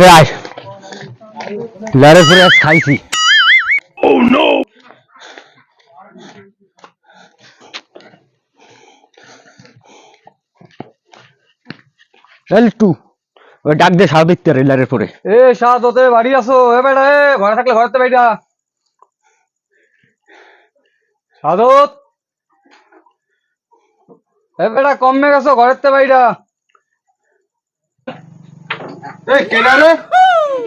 রাই লারে পরে খাইছি টু ওই ডাক দে সাবিত রেলারের পরে। এ সাদ হতে বাড়ি আসো। এ বেটা এ ঘরে থাকলে ঘরেতে বাইটা সাদত এ বেটা কমে গেছো ঘরেতে বাইটা এই কেডা রে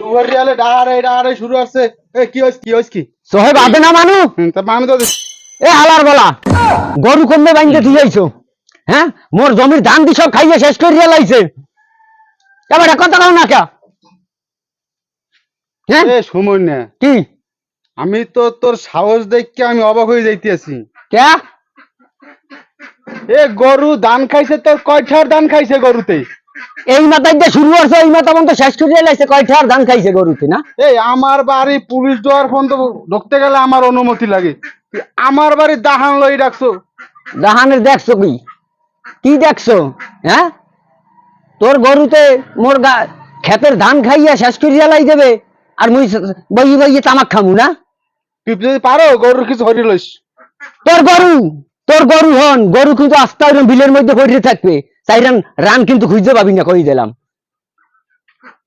দুবার রিয়ালে ডাহারে ডাহারে শুরু আছে এই কি হইছ কি হইছ কি? সোহেব আদে না মানু? তা আমি তো এ হালার বলা গরু কমবে বাইন্দে তুই যাইছো হ্যাঁ? মোর জমির ধান দি সব খাইয়ে শেষ করে লাইছে এবার কথা না কে? হ্যাঁ? এ সময় না। কি? আমি তো তোর সাহস দেখে আমি অবাক হয়ে যাইতেছি। কে? এ গরু ধান খাইছে তোর কয়ঠার ধান খাইছে গরুতে? এই মাথায় দিয়ে শুরু করছে এই মাথা পর্যন্ত শেষ করে লাইছে কয়টার ধান খাইছে গরুতে না? এই আমার বাড়ি পুলিশ দেওয়ার ফোন তো ঢুকতে গেলে আমার অনুমতি লাগে। আমার বাড়ি দাহান লই রাখছো। দাহানের দেখছ কি? কি দেখছ? হ্যাঁ? তোর গরুতে মোর গা ক্ষেতের ধান খাইয়া শেষ করিয়া লাই দেবে আর মুই বইয়ে বইয়ে তামাক খামু না? তুই যদি পারো গরুর কিছু হরি লইস। তোর গরু তোর গরু হন গরু কিন্তু আস্তে বিলের মধ্যে পড়ে থাকবে। চাইরান রান কিন্তু খুঁজতে পাবি না কই দিলাম।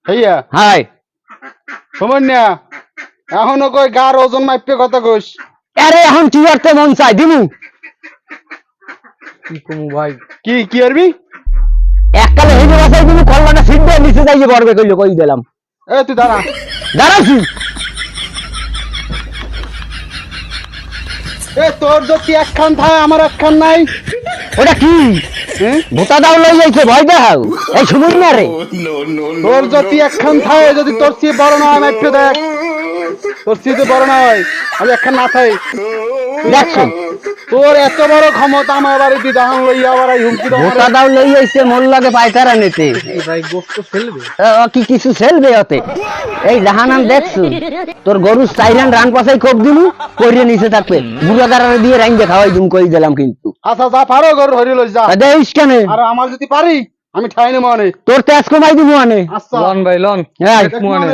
হইয়া? হাই। সময় না এখনও কই গার ওজন মাপতে কথা কইস? আরে এখন কি করতে মন চাই দিমু। কি কমু ভাই? কি কি আরবি? এককালে হেঁটে বাসাই দিমু নিচে যাইয়ে পড়বে কইলে কই দিলাম। এ তুই দাঁড়া। দাঁড়াইছি এ তোর যদি একখান থাকে আমার একখান নাই। ওটা কি? ভোতা দাও লই যাইছে ভয় দেখাও। এই শুনুন না রে। তোর যদি একখান থাকে, যদি তোর চেয়ে বড় না হয় একটু দেখ। তোর চেয়ে বড় না হয়, আমি একখান না থাই। দেখছ তোর এত বড় ক্ষমতা আমার বাড়িতে দাহান লইয়া আবার হুমকি দাও ভোতা দাও লই যাইছে মোর লাগে পায়তারা নেতে। ভাই গোস্ত ফেলবে। ও কি কিছু সেলবে হতে এই জাহানান দেখছ? তোর গরু চাইরান রান পাশাই কোপ দিমু করিয়ে নিচে থাকবে। বুড়া দিয়ে রাইন খাওয়াই দিম কই দিলাম কিন্তু। আচ্ছা যা পারো গরু হরি লই যা। দেখিস কেন? আর আমার যদি পারি আমি ঠাই নেব তোর তেজ কমাই দিব আনে। আচ্ছা। লন ভাই লন। এই, দেখ মনে।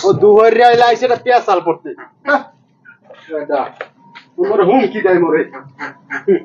ও দুহরি আইলা আইছে এটা পেঁচাল পড়তে হ্যাঁ। এটা, তোমার হুমকি দেয় মরে হুম।